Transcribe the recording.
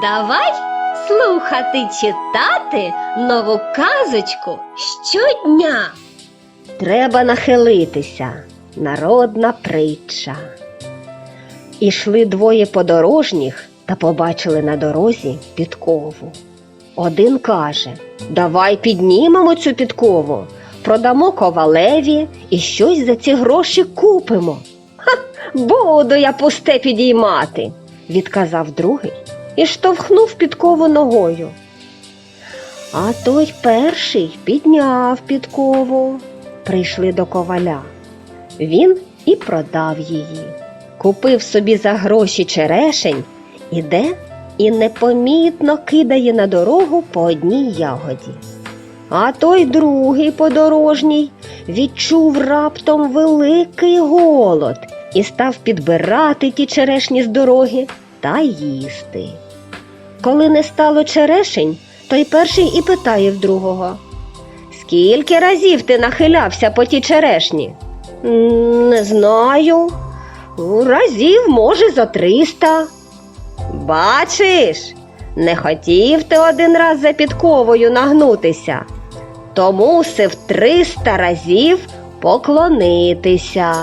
Давай слухати читати нову казочку щодня. Треба нахилитися. Народна притча. Ішли двоє подорожніх та побачили на дорозі підкову. Один каже: Давай піднімемо цю підкову, продамо ковалеві і щось за ці гроші купимо. Ха, буду я пусте підіймати, відказав другий і штовхнув підкову ногою. А той перший підняв підкову. Прийшли до коваля. Він і продав її. Купив собі за гроші черешень, іде і непомітно кидає на дорогу по одній ягоді. А той другий подорожній відчув раптом великий голод і став підбирати ті черешні з дороги та їсти. Коли не стало черешень, той перший і питає в другого. Скільки разів ти нахилявся по тій черешні? Не знаю. «Ну, Разів, може, за триста. Бачиш, не хотів ти один раз за підковою нагнутися, то мусив триста разів поклонитися.